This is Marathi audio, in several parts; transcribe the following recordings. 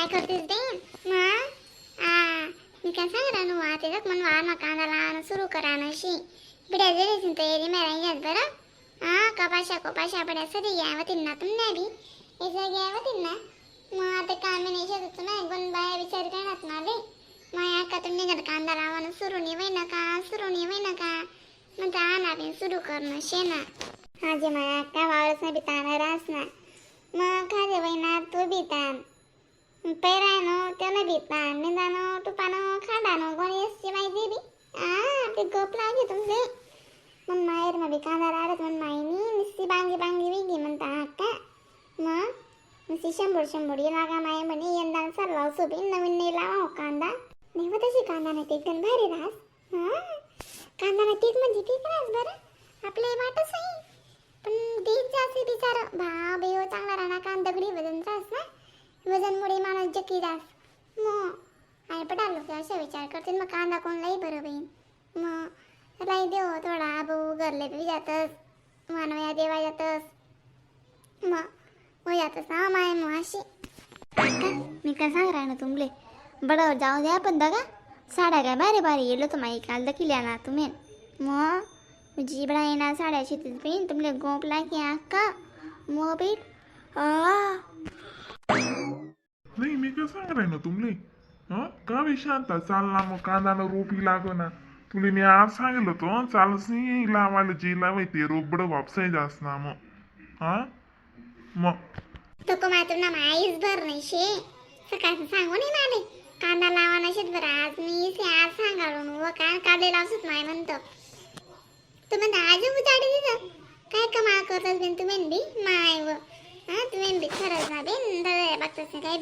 काय करतेस बे मा आ मी काय सांगणार नु आता त्याच्यात मन वार मा कांदा लावणं सुरू करा ना नशी बिड्या जरी तयारी मेरायच्यात बरं आ कपाशा कपाशा बड्या सरी तिन्ना ना नाही बी याच्या यावतीन तिन्ना मग आता कामी नाही शकत नाही पण बाया विचार करणार ना बे माया का तुम्ही घर कांदा लावणं सुरू नाही वय नका सुरू नाही वय नका मग आणा बी सुरू करणं शे ना हाजे माया का वावरच नाही बिताना रास ना मग खाजे वय ना तू बी ताण पैरायनो त्यानं बितान निदानो तुपानो खाडानो कोणी असते माहिती बी आ ते गप लागे तुमचे मन माहेर मा बी कांदा राहत मन मायनी निस्ती बांगी बांगी वेगी म्हणता हा का मग नुसती शंभर शंभर ये लागा माय म्हणे यंदा चालला सोबी नवीन नाही लावा कांदा नाही हो तशी कांदा नाही टेक गण भारी राहस हां कांदा नाही पीक म्हणजे पीक राहस बरं आपले वाटच आहे पण देत जास्त बिचार भा बेव चांगला राहणार कांदा दगडी वजन जास ना वजनमुळे माणूस जकी जास मग आई पडाल लोक असे विचार करतील मग कांदा कोणलाही बरं बहीण मग राई देव हो थोडा आबू गरले बी जातस मानवया देवा जातस. मग हो जातस ना माय मग अशी. मी काय सांग ना तुमले? बडं जाऊ द्या पण दगा. साड्या काय बारे बारे येलो तर माई काल दखिल्या ना तुम्ही. मग जिबडा येणार साड्या शेतीत बीन तुमले गोपला की आका मग पीठ आ नाही मी काय सांगणार ना तुमले? हं? का बी शांत चालला मग कांदानं रोपी लागो ना. तुले मी आज सांगितलं तो चालच नाही लावायला जे लावायचे रोबड वापसाय जास ना मग. हा? मग? तो मात्र ना माईच भर नाही शे. सकाळचं सांगू नाही माले. कांदा लावा नशेत बरं आज मी से आज सांगालो. व काय कांदे लावसत माय म्हणतो. तू म्हणता आज उजाडी दिलं काय कमाल करतस बिन तू बी माय व. हा तुम्ही बी ना बिन दवे बघतस काय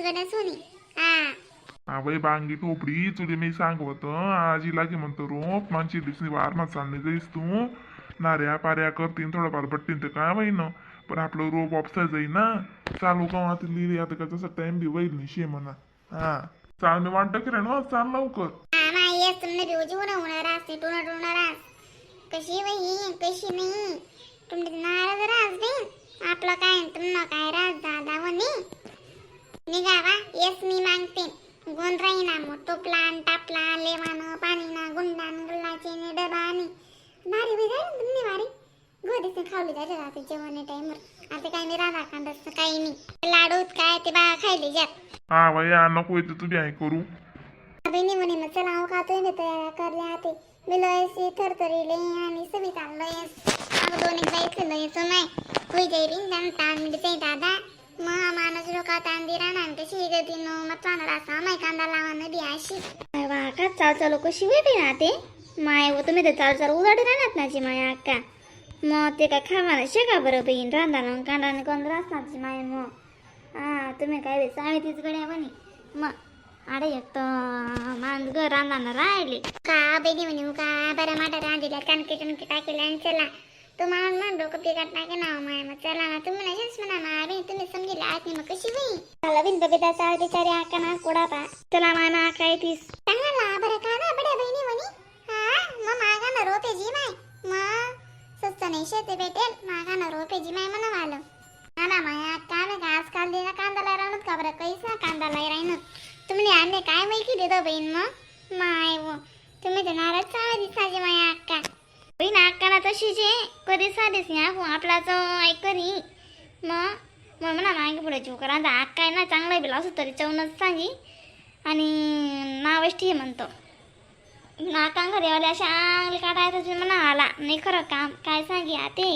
गड्या सोनी हा आवय बांगी टोपडी तुले मी सांगवत आजी लागे म्हणतो रोप मानशी दिसली वारमा चालली जाईस तू. नाऱ्या पाऱ्या करतीन थोडंफार पट्टीन तर काय होईन पण आपलं रोप वापसा जाई ना चालू का आता लिहिली आता का तसा टाइम बी होईल नाही शे म्हणा. हा. चाल मी वाटतं की रेणू चाल लवकर. येस तुमने होणार असते कशी वही कशी नाही? तुमचे नाराज राहत नाही आपलं काय तुम्हाला काय रास दादा वनी निघावा येस मी मागते. गुण राहीना मग टोपला न टापला लेवानं पाणीना गुंडान गुल्लाचे ने डबा आणि भारी बी जाईल तुमने भारी. गोदीच खावली जाते राहते जेवण टाइमवर आता काय मी राधा कांदस काही नाही. लाडूत काय ते बा खायले जात हा वया नको येते तुम्ही आहे करू. बहिणी म्हणे मग चला हो खातोय मी तयार करले आते मिलोयसी थरथरीले आणि सभी चाललोय अगं दोन एक जायचं लयचं नाही. होई जाई बिन त्यानं ताण मिळते दादा. मग माणूस लोक तांदी राहणार कशी गती नो मग चांगला असा माय कांदा लावा नदी अशी वा का चाल चालू कशी वेगळी राहते. माय व तुम्ही ते चाल चाल उदाडी राहणार नाची माय अक्का मग ते काय खावा शेका बरं बहीण. रांधा कांदा कोण राहणार माय मग हा तुम्ही काय बे साडे तीस गड्या बनी मग अरे एक तर माणूस घर रांधाना राहिले. का बेदी म्हणे का? बरं माटा रांधिल्या कणके कणके टाकेल्या आणि चला. तो माणूस म्हण डोकं बिघाड टाके ना माय मग चला ना तुम्ही नसेच म्हणा ना बे तुम्ही समजेल आज मग कशी होई मला बिदा चाळ बिचारी आका ना कोडा पा. चला माना काय तीस चांगला बरं का ना बड्या बहिणी म्हणे? हा मग मागा ना रोपे जी माय. मग स्वस्त नाही शेते भेटेल मागा ना रोपे जी माय म्हणा वालं. ना माया काय नाही आजकाल दिना कांदा राहणार का बरं काहीच ना कांदा राहणार तुम्ही आले काय माहिती देतो बहीण मग? माय तुम्ही नाराज चावा दिसाचे माया. अक्का ना कधी साधेच नाही. आपण आपला ऐकरी मग मग म्हणा मागे पुढे जीव करा. आता अक्का आहे ना चांगला बिल असं तरी चवनच सांगी. आणि नावच ठी म्हणतो. नाका घरी आले अशा अंगली काढायचं म्हणा आला नाही खरं काम. काय सांगी ते?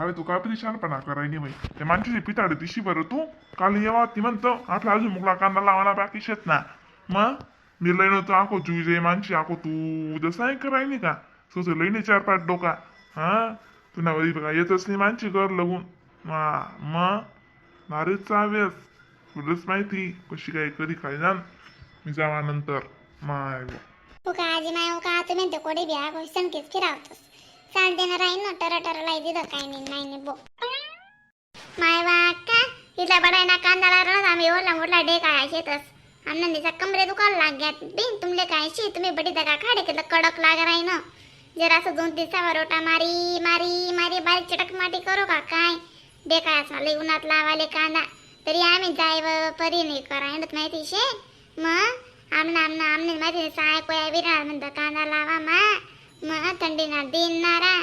अरे तू काय शहाणपणा करायनी बाई. ते माणसाची पिताड दिशी बरं तू. काल येवा ती म्हणतो आपला अजून मुगला कांदा लावाना बाकी शेत ना. मग? मी लईन तो आको तू जे माणशी आखो तू. जसं आहे करायनी का? सोच लईने चार पाच डोका. हा? तुला वरी बघा येतच नाही माणशी कर लगून. हा मग नारेच चावेस. तुलाच माहिती कशी काय कधी काय जाण. मी जावा नंतर. My go. उका आजी माय हो उका तुम्ही ते कोडे बिया क्वेश्चन केस फिरावतोस. चाल देणार आहे ना टर टर लाई दिलं काय नाही नाही नाही बो. माय वाका इथला बडाय ना कांदा लागला आम्ही ओला मोठला डे काय शेतस. आनंदीचा कमरे दुकान लाग्यात बिन तुमले काय शे तुम्ही बडी दगा खाडे केलं कडक लाग राही ना. जरा असं दोन दिवसावर रोटा मारी मारी मारी बारीक चटक माटी करू का काय? बेकार काय लई उन्हात लावाले कांदा. तरी आम्ही जाय परी नाही करायला माहिती शे? मग? आमना आमना आमने माहिती. साय कोया विराळ म्हणतं कांदा लावा मा. मग थंडीना दिनारा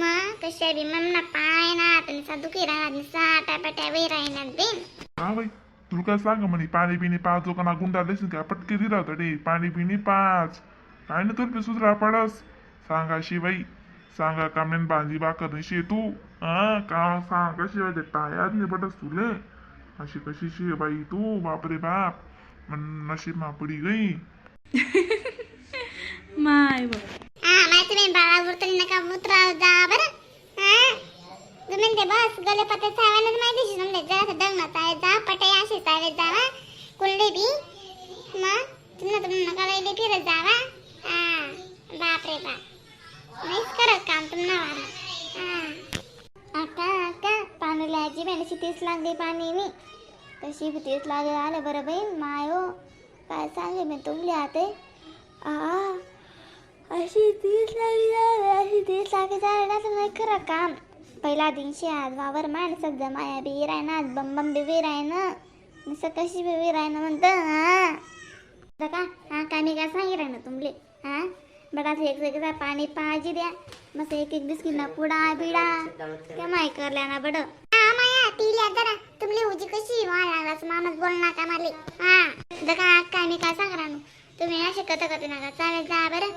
मग कशा बी मम्ना पाय ना निसा दुखी राहणार निसा टापाट्या वे राहणार बिन हा बाई तुला काय सांग म्हणे पाणी पिणी पाच लोकांना गुंडा देशील का? पटके दिला होता डे पाणी पिणी पाच. काय ना तुला सुधरा पडस. सांगा बाई सांगा कामनेन बांधी बाकर शे तू हा का सांग कशी वाजे टायात नाही पडस तुले अशी कशी शे बाई तू बापरे बाप. मन नशीब मापडी गई. माय हा माहिती नाही बाळा उरतरी नका उतराव जा बरं. हा? तुम्ही ते बस गले पत्ते चावायला माहिती. तुमले जरा दंग चाय जा पटाय असे चावे जावा. कुल्ले बी. मग तुम्ही तुम्ही नका लई फिरत जावा. हा बाप रे बाप. नाहीच करत काम तुम्हाला अक्का अक्का पाणी लिहायची बेनशी शितीच लागली पाणी मी कशी बी तीस आले बरं बहीण मायो काय सांगे मी तुमले आते आ अशी तीच लागली अशी तीच लागी झाले ना तर नाही खरं काम पहिला दिनशी आज वावर मान सध्या माया बी विराय ना आज बंबम बी विराय ना नुसतं कशी बी ना म्हणतं हां का हा काय मी काय सांगितलं ना तुमले हा बडा एक एक पाणी पाहिजे द्या मस्त एक एक बिस्किट ना पुडा बिडा। त्या माय करल्या ना बड। हा माया पिल्या जरा। तुमले उजी कशी व्हायला लागलास मामाच बोल ना का मारले हा दका काय मी काय सांगणार ना। तुम्ही असे कथ कथ नका चालेल जा बरं।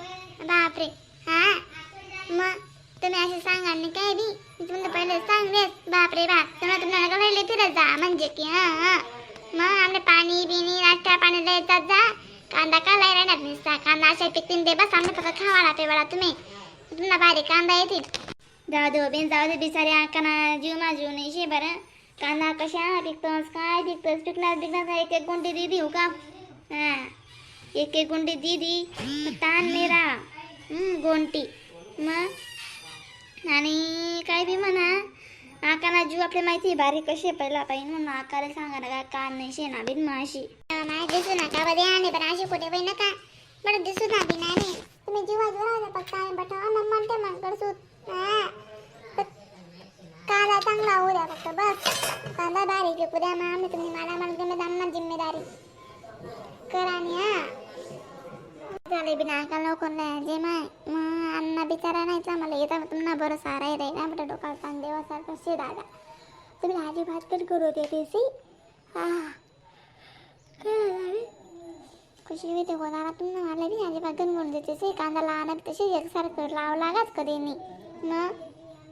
बापरे हा मग तुम्ही असे सांगा आणि काय बी मी तुम्हाला पहिले सांगलेस बापरे बाप तुम्हाला तुम्हाला का पहिले फिरत जा म्हणजे की। हा हा। मग आमने पाणी बिनी नाश्ता पाणी द्यायचा जा। कांदा काला येणार नुसता. कांदा अशा पिकतीन दे बस आमने फक्त खावा लागते बळा तुम्ही. तुम्हाला भारी कांदा येतील. जाऊ दे बेन जाऊ दे बिचारे काना जीव माझी जीव नाही शे बरं. कांदा कशा पिकतोस काय पिकतोस? पिकणार पिकणार एक एक गुंडी दी देऊ का? हा. एक एक गुंडी दी दी. ताण मेरा. गोंटी. मग? आणि काय बी म्हणा. आकाना जीव आपल्या माहिती आहे बारीक कशी आहे पहिला पाहिजे म्हणून आकाला सांगा ना काय कान नाही शेणा बिन माशी. मला दिसू नका बरे आणि पण अशी कुठे बाई नका. बरं दिसू ना बी नाही. तुम्ही जीवा जोरा पक्का काय बटा मग म्हणते मग करसू कांदा चांगला होऊ द्या फक्त बस. कांदा बारीक आहे द्या मग आम्ही तुम्ही मला मला जिम्मेदार जिम्मेदारी. करा आणि हा. झाले बिना का लवकर जे माय मग अण्णा बिचारा नाही मला येता तुम्हाला बरं सारा आहे ना बरं डोकाला ताण देवासारखं शे दादा. तुम्ही आजी भात तर करू दे तेसी हा. काय खुशी होते गोदारा तुम्ही मला बी आजी भात गणगुण देते से? कांदा लहान तशी एकसारखं लाव लागाच कधी मी. मग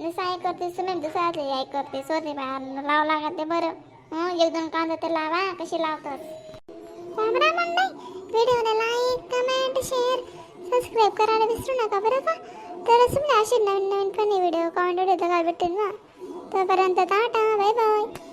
जसं आई करते सुमेन दुसऱ्यातले आई करते. सोरे बाहेर लाव लागत ते बरं. एक दोन कांदा ते लावा कशी लावतात व्हिडिओला लाईक कमेंट शेअर सबस्क्राईब करायला विसरू नका बरं का? तरच तुम्ही असे नवीन नवीन फनी व्हिडिओ कॉमेंट व्हिडिओ काय भेटेल ना? तोपर्यंत टाटा बाय बाय